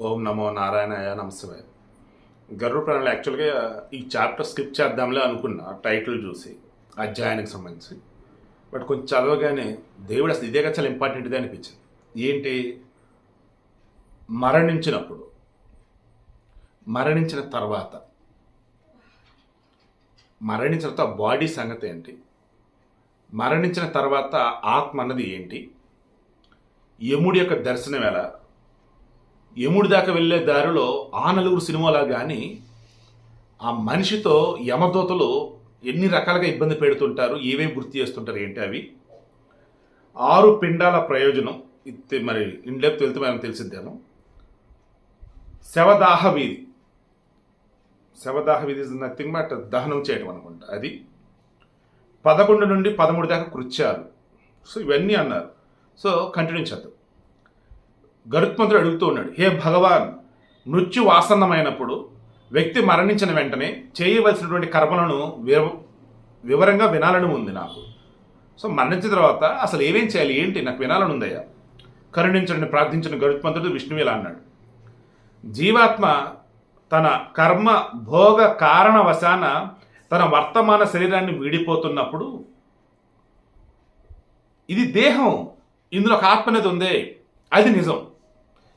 ఓం నమో నారాయణాయ నమస్తే గరుడ ప్రాణాలు యాక్చువల్గా ఈ చాప్టర్ స్కిప్ చేద్దాంలే అనుకున్నా టైటిల్ చూసి అధ్యాయానికి సంబంధించి. బట్ కొంచెం చదవగానే దేవుడు అసలు ఇదే కదా చాలా ఇంపార్టెంట్ది అనిపించింది. ఏంటి? మరణించినప్పుడు. మరణించిన తర్వాత. మరణించిన తర్వాత బాడీ సంగతి ఏంటి? మరణించిన తర్వాత ఆత్మ అన్నది ఏంటి? యముడి యొక్క దర్శనం ఎలా? యముడి దాకా వెళ్ళే దారిలో ఆ నలుగురు సినిమాలా కానీ ఆ మనిషితో యమదూతలు ఎన్ని రకాలుగా ఇబ్బంది పెడుతుంటారు ఏమేమి గుర్తు చేస్తుంటారు ఏంటి అవి? ఆరు పిండాల ప్రయోజనం. ఇది మరి ఇండ్లెప్త్ వెళ్తే మనం తెలిసిద్దాను శవదాహ వీధి. శవదాహ వీధి ఇస్ నథింగ్ బట్ దహనం చేయడం అనుకుంటా. అది పదకొండు నుండి పదమూడు దాకా కృత్యాలు. సో ఇవన్నీ అన్నారు. సో కంటిన్యూ చేద్దాం. గరుత్మంతుడు అడుగుతూ ఉన్నాడు హే భగవాన్ మృత్యు ఆసన్నమైనప్పుడు వ్యక్తి మరణించిన వెంటనే చేయవలసినటువంటి కర్మలను వివ వివరంగా వినాలని ఉంది నాకు. సో మరణించిన తర్వాత అసలు ఏమేం చేయాలి? ఏంటి? నాకు వినాలని ఉందయ్యా. కరుణించడని ప్రార్థించిన గరుత్మంతుడు విష్ణువు ఇలా అన్నాడు. జీవాత్మ తన కర్మ భోగ కారణవశాన తన వర్తమాన శరీరాన్ని వీడిపోతున్నప్పుడు ఇది దేహం. ఇందులో ఒక ఆత్మ అనేది ఉంది. అది నిజం.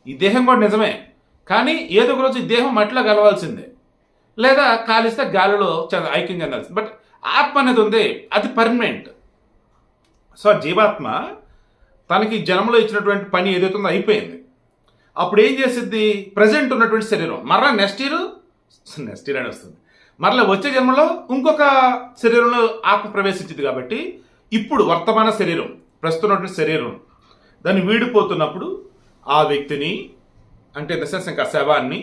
ఈ దేహం కూడా నిజమే. కానీ ఏదో ఒక రోజు ఈ దేహం మట్టిలో కలవాల్సిందే. లేదా కాలిస్తే గాలిలో ఐక్యం చెందాల్సింది. బట్ ఆత్మ అనేది ఉంది అది పర్మనెంట్. సో జీవాత్మ తనకి జన్మలో ఇచ్చినటువంటి పని ఏదైతుందో అయిపోయింది. అప్పుడు ఏం చేసిద్ది? ప్రజెంట్ ఉన్నటువంటి శరీరం. మరలా నెక్స్ట్ ఇయర్ నెక్స్ట్ ఇయర్ అని వస్తుంది. మరలా వచ్చే జన్మలో ఇంకొక శరీరంలో ఆత్మ ప్రవేశించింది కాబట్టి ఇప్పుడు వర్తమాన శరీరం ప్రస్తుతం ఉన్నటువంటి శరీరం దాన్ని వీడిపోతున్నప్పుడు ఆ వ్యక్తిని అంటే దశ ఇంకా శవాన్ని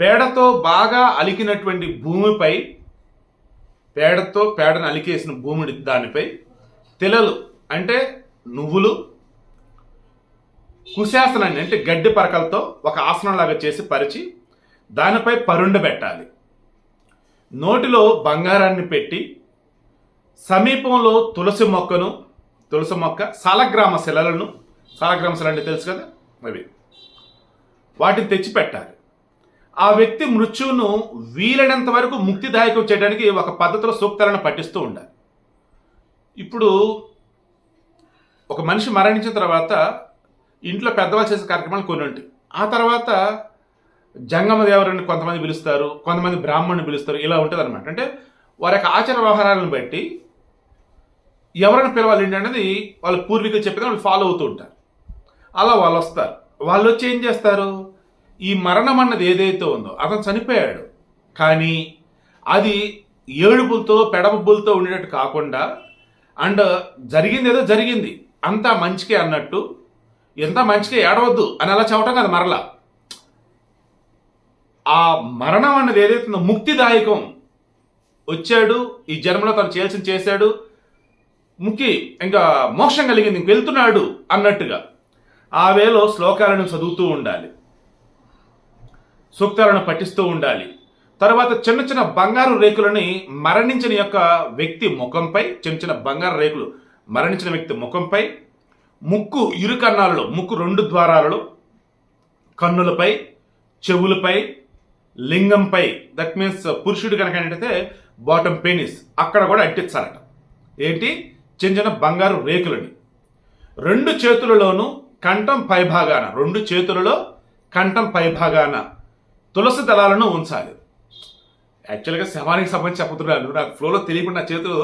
పేడతో బాగా అలికినటువంటి భూమిపై పేడతో పేడను అలికేసిన భూమిని దానిపై తెలలు అంటే నువ్వులు కుశాసనాన్ని అంటే గడ్డి పరకలతో ఒక ఆసనంలాగా చేసి పరిచి దానిపై పరుండబెట్టాలి నోటిలో బంగారాన్ని పెట్టి సమీపంలో తులసి మొక్కను తులసి మొక్క సాలగ్రామ శిలలను సాలగ్రామ శిల అంటే తెలుసు కదా? అవి. వాటిని తెచ్చిపెట్టాలి. ఆ వ్యక్తి మృత్యువును వీలైనంత వరకు ముక్తిదాయకం చేయడానికి ఒక పద్ధతిలో సూక్తాలను పఠిస్తూ ఉండాలి. ఇప్పుడు ఒక మనిషి మరణించిన తర్వాత ఇంట్లో పెద్దవాళ్ళు చేసే కార్యక్రమాలు కొన్ని ఉంటాయి. ఆ తర్వాత జంగమ దేవరని కొంతమంది పిలుస్తారు కొంతమంది బ్రాహ్మణుని పిలుస్తారు ఇలా ఉంటుంది అనమాట అంటే వారి యొక్క ఆచార వ్యవహారాలను బట్టి ఎవరిని పిలవాలి అనేది వాళ్ళ పూర్వీకులు చెప్పిన వాళ్ళు ఫాలో అవుతూ ఉంటారు. అలా వాళ్ళు వస్తారు వాళ్ళు వచ్చి ఏం చేస్తారు? ఈ మరణం అన్నది ఏదైతే ఉందో అతను చనిపోయాడు. కానీ అది ఏడుపులతో పెడబుబ్బులతో ఉండేటట్టు కాకుండా అండ్ జరిగింది ఏదో జరిగింది. అంతా మంచికే అన్నట్టు ఎంత మంచిగా ఏడవద్దు అని అలా చెప్పటం కదా మరలా. ఆ మరణం అన్నది ఏదైతే ఉందో ముక్తిదాయకం వచ్చాడు ఈ జన్మలో తను చేయాల్సింది చేశాడు. ముక్కి ఇంకా మోక్షం కలిగింది ఇంక వెళ్తున్నాడు అన్నట్టుగా. ఆ వేలో శ్లోకాలను చదువుతూ ఉండాలి. సూక్తాలను పఠిస్తూ ఉండాలి. తర్వాత చిన్న చిన్న బంగారు రేకులని మరణించిన యొక్క వ్యక్తి ముఖంపై చిన్న చిన్న బంగారు రేకులు మరణించిన వ్యక్తి ముఖంపై ముక్కు ఇరు కన్నాలలో ముక్కు రెండు ద్వారాలలో కన్నులపై చెవులపై లింగంపై దట్ మీన్స్ పురుషుడు కనుక ఏంటంటే బాటమ్ పెనిస్ అక్కడ కూడా అంటించాలట. ఏంటి? చిన్న చిన్న బంగారు రేకులని. రెండు చేతులలోనూ కంఠం పైభాగాన రెండు చేతులలో కంఠం పైభాగాన తులసి దళాలను ఉంచాలి. యాక్చువల్గా శవానికి సంబంధించి చెప్పుతున్నాను నాకు ఫ్లోలో తెలియకుండా నా చేతులు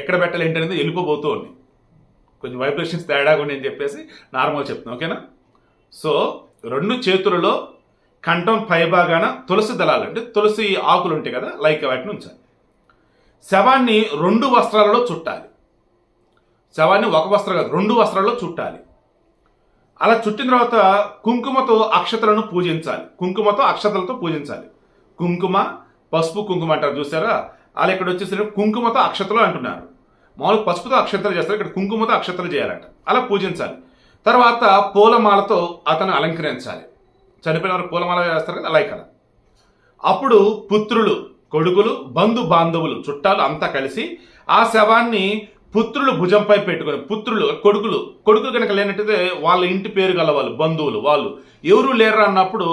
ఎక్కడ పెట్టాలి ఏంటనేది వెళ్ళిపోబోతూ ఉంది. కొంచెం వైబ్రేషన్స్ తేడాగా ఉంది అని చెప్పేసి నార్మల్ చెప్తున్నాను ఓకేనా? సో రెండు చేతులలో కంఠం పైభాగాన తులసి దళాలు అంటే తులసి ఆకులు ఉంటాయి కదా లైక్ వాటిని ఉంచాలి. శవాన్ని రెండు వస్త్రాలలో చుట్టాలి. శవాన్ని ఒక వస్త్రం కాదు రెండు వస్త్రాల్లో చుట్టాలి. అలా చుట్టిన తర్వాత కుంకుమతో అక్షతలను పూజించాలి. కుంకుమతో అక్షతలతో పూజించాలి. కుంకుమ పసుపు కుంకుమ అంటారు చూసారా? అలా ఇక్కడ వచ్చేసరికి కుంకుమతో అక్షతలు అంటున్నారు. మామూలుగా పసుపుతో అక్షతలు చేస్తారు ఇక్కడ కుంకుమతో అక్షతలు చేయాలంట. అలా పూజించాలి. తర్వాత పూలమాలతో అతను అలంకరించాలి. చనిపోయిన వారు పూలమాల వేస్తారు కదా అలా కదా అప్పుడు పుత్రులు కొడుకులు బంధు బాంధవులు చుట్టాలు అంతా కలిసి ఆ శవాన్ని పుత్రులు భుజంపై పెట్టుకొని పుత్రులు కొడుకులు కొడుకులు కనుక లేనట్టయితే వాళ్ళ ఇంటి పేరు గల వాళ్ళు బంధువులు వాళ్ళు ఎవరు లేరు అన్నప్పుడు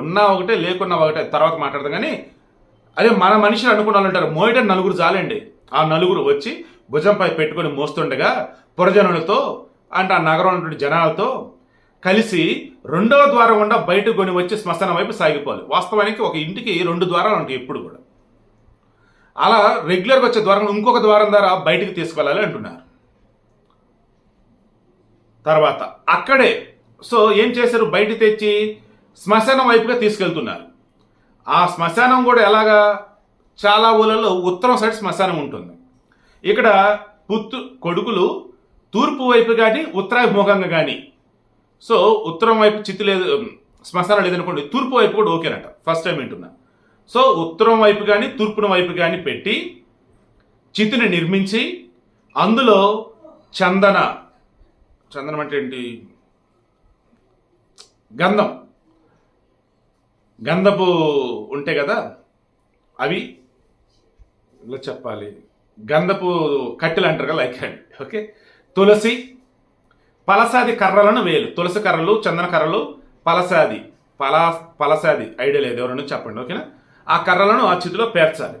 ఉన్నా ఒకటే లేకున్నా ఒకటే తర్వాత మాట్లాడదాం. కానీ అదే మన మనుషులు అనుకున్న వాళ్ళు ఉంటారు మోయటం నలుగురు చాలండి. ఆ నలుగురు వచ్చి భుజంపై పెట్టుకొని మోస్తుండగా పురజనులతో అంటే ఆ నగరం ఉన్నటువంటి జనాలతో కలిసి రెండవ ద్వారం గుండా బయటకు కొని వచ్చి శ్మశానం వైపు సాగిపోవాలి. వాస్తవానికి ఒక ఇంటికి రెండు ద్వారాలు ఉంటాయి ఎప్పుడు కూడా. అలా రెగ్యులర్గా వచ్చే ద్వారం ఇంకొక ద్వారం ద్వారా బయటికి తీసుకెళ్ళాలి అంటున్నారు. తర్వాత అక్కడే సో ఏం చేశారు? బయట తెచ్చి శ్మశానం వైపుగా తీసుకెళ్తున్నారు. ఆ శ్మశానం కూడా ఎలాగా? చాలా ఊళ్ళలో ఉత్తరం సైడ్ శ్మశానం ఉంటుంది. ఇక్కడ పుత్తు కొడుకులు తూర్పు వైపు కానీ ఉత్తరాభిముఖంగా కానీ సో ఉత్తరం వైపు చిత్తు లేదు శ్మశానం లేదనుకోండి తూర్పు వైపు కూడా ఓకేనట. ఫస్ట్ టైం వింటున్నా. సో ఉత్తరం వైపు కానీ తూర్పున వైపు కానీ పెట్టి చితిని నిర్మించి అందులో చందన. చందనం అంటే ఏంటి? గంధం. గంధపు ఉంటాయి కదా అవి ఇలా చెప్పాలి. గంధపు కట్టెలు అంటారు కదా లైక్ అండి ఓకే? తులసి పలసాది కర్రలను వేలు. తులసి కర్రలు చందన కర్రలు పలసాది. పలా పలసాది. ఐడియా లేదు ఎవరైనా చెప్పండి ఓకేనా? ఆ కర్రలను ఆ చితిలో పేర్చాలి.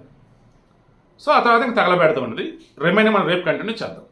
సో ఆ తర్వాత ఇంకా తగలబెడతా ఉన్నది రిమైనింగ్ మనం రేపు కంటిన్యూ చేద్దాం.